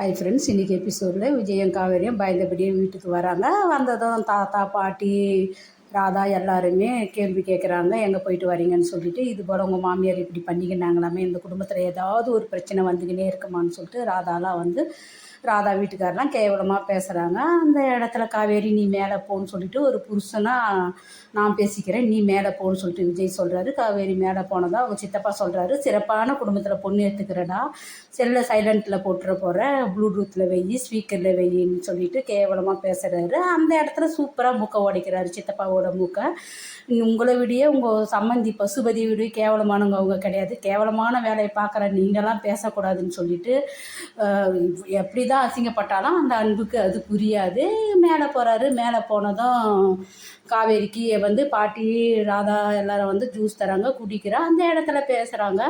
Hi friends இன்றைக்கி எபிசோடில் விஜயம் காவேரியும் பயந்தபடியும் வீட்டுக்கு வராங்க. வந்ததும் தாத்தா பாட்டி ராதா எல்லாருமே கேள்வி கேட்குறாங்க எங்கே போயிட்டு வரீங்கன்னு சொல்லிட்டு இது போல் உங்கள் மாமியார் இப்படி பண்ணிக்கினாங்களாமே இந்த குடும்பத்தில் ஏதாவது ஒரு பிரச்சனை வந்துக்கினே இருக்குமான்னு சொல்லிட்டு ராதாலாம் வந்து ராதா வீட்டுக்காரெலாம் கேவலமாக பேசுகிறாங்க அந்த இடத்துல காவேரி நீ மேலே போன்னு சொல்லிட்டு ஒரு புருஷனாக நான் பேசிக்கிறேன் நீ மேலே போன்னு சொல்லிட்டு விஜய் சொல்கிறாரு காவேரி மேலே போனதாக அவங்க சித்தப்பா சொல்கிறாரு சிறப்பான குடும்பத்தில் பொண்ணு எடுத்துக்கிறடா. செல்லை சைலண்ட்டில் போட்டுற போகிற ப்ளூடூத்தில் வெயி ஸ்பீக்கரில் வெயின்னு சொல்லிட்டு கேவலமாக பேசுகிறாரு அந்த இடத்துல சூப்பராக மூக்கை உடைக்கிறாரு சித்தப்பாவோட மூக்கை. உங்களை விடிய உங்கள் சம்மந்தி பசுபதி விடு கேவலமானவங்க அவங்க கிடையாது. கேவலமான வேலையை பார்க்குற நீங்களாம் பேசக்கூடாதுன்னு சொல்லிட்டு எப்படி தான் அசிங்கப்பட்டாலும் அந்த அன்புக்கு அது புரியாது. மேலே போகிறாரு மேலே போனதும் காவேரிக்கு வந்து பாட்டி ராதா எல்லாரும் வந்து ஜூஸ் தராங்க குடிக்கிறா அந்த இடத்துல பேசுகிறாங்க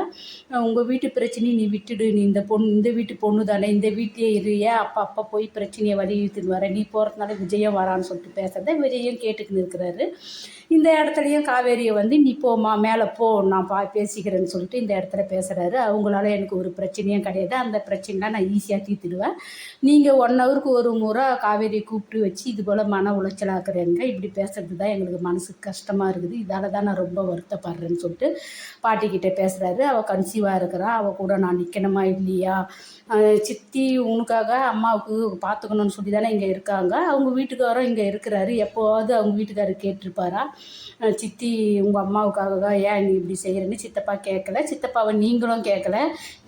உங்கள் வீட்டு பிரச்சனையை நீ விட்டுடு. நீ இந்த பொண்ணு இந்த வீட்டு பொண்ணு தானே. இந்த வீட்டிலே இரு. ஏன் அப்பா அப்பா போய் பிரச்சனையை வழி வர? நீ போகிறதுனால விஜயம் வரான்னு சொல்லிட்டு பேசுகிறத விஜயம் கேட்டுக்கின்னு இருக்கிறாரு. இந்த இடத்துலையும் காவேரியை வந்து நீ போம்மா மேலே போ நான் பா பேசிக்கிறேன்னு சொல்லிட்டு இந்த இடத்துல பேசுகிறாரு அவங்களால எனக்கு ஒரு பிரச்சனையும் கிடையாது. அந்த பிரச்சனைலாம் நான் ஈஸியாக தீர்த்துடுவேன். நீங்கள் ஒன் ஹவருக்கு ஒரு முறை காவேரியை கூப்பிட்டு வச்சு இது போல் மன உளைச்சலாக்குறேங்க இப்படி பேசுறது தான் எங்களுக்கு மனசுக்கு கஷ்டமாக இருக்குது. இதால் தான் நான் ரொம்ப வருத்தப்படுறேன்னு சொல்லிட்டு பாட்டிக்கிட்ட பேசுகிறாரு அவள் கன்சீவாக இருக்கிறா. அவள் கூட நான் நிற்கணுமா இல்லையா? சித்தி உனக்காக அம்மாவுக்கு பார்த்துக்கணும்னு சொல்லி தானே இங்கே இருக்காங்க. அவங்க வீட்டுக்காரரும் இங்கே இருக்கிறாரு. எப்போவாவது அவங்க வீட்டுக்காரருக்கு கேட்டிருப்பாரா? சித்தி உங்கள் அம்மாவுக்காக தான் ஏன் நீ இப்படி செய்கிறேன்னு சித்தப்பா கேட்கல. சித்தப்பாவை நீங்களும் கேட்கல.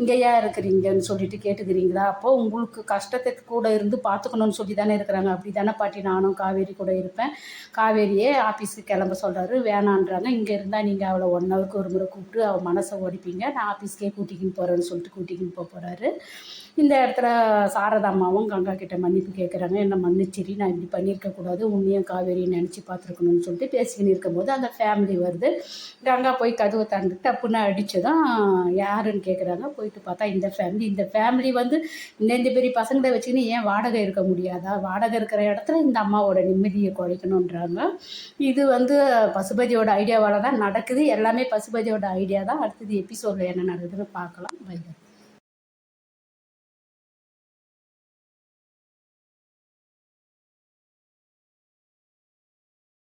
இங்கே ஏன் இருக்கிறீங்கன்னு சொல்லிட்டு கேட்டுக்கிறீங்களா? அப்போது உங்களுக்கு கஷ்டத்துக்கு கூட இருந்து பார்த்துக்கணும்னு சொல்லி தானே இருக்கிறாங்க. அப்படி தானே பாட்டி நானும் காவேரி கூட இருப்பேன். காவேரியே ஆஃபீஸுக்கு கிளம்ப சொல்கிறாரு வேணான்றாங்க. இங்கே இருந்தால் நீங்கள் அவளை ஒன் ஹவருக்கு ஒரு முறை கூப்பிட்டு அவள் மனசை ஓடிப்பீங்க நான் ஆஃபீஸ்க்கே கூட்டிக்கின்னு போகிறேன்னு சொல்லிட்டு கூட்டிக்கின்னு போக போகிறாரு இந்த இடத்துல சாரதாம்மாவும் கங்கா கிட்ட மன்னிப்பு கேட்குறாங்க என்ன மன்னிச்சிரி நான் இப்படி பண்ணியிருக்கக்கூடாது உன்னையும் காவேரியும் நினச்சி பார்த்துருக்கணும். பார்த்துருக்கணும்னு சொல்லிட்டு பேசிக்கின்னு இருக்கும்போது அந்த ஃபேமிலி வருது. கங்கா போய் கதவை தந்து டப்புன்னு அடித்ததும் யாருன்னு கேட்குறாங்க போயிட்டு பார்த்தா இந்த ஃபேமிலி இந்த ஃபேமிலி வந்து இந்த இந்த பெரிய பசங்களை வச்சுக்கின்னு ஏன் வாடகை இருக்க முடியாதா? வாடகை இருக்கிற இடத்துல இந்த அம்மாவோட நிம்மதியை குறைக்கணுன்றாங்க. இது வந்து பசுபதியோட ஐடியாவால் தான் நடக்குது. எல்லாமே பசுபதியோட ஐடியா தான். அடுத்தது எபிசோடில் என்ன நடக்குதுன்னு பார்க்கலாம். பை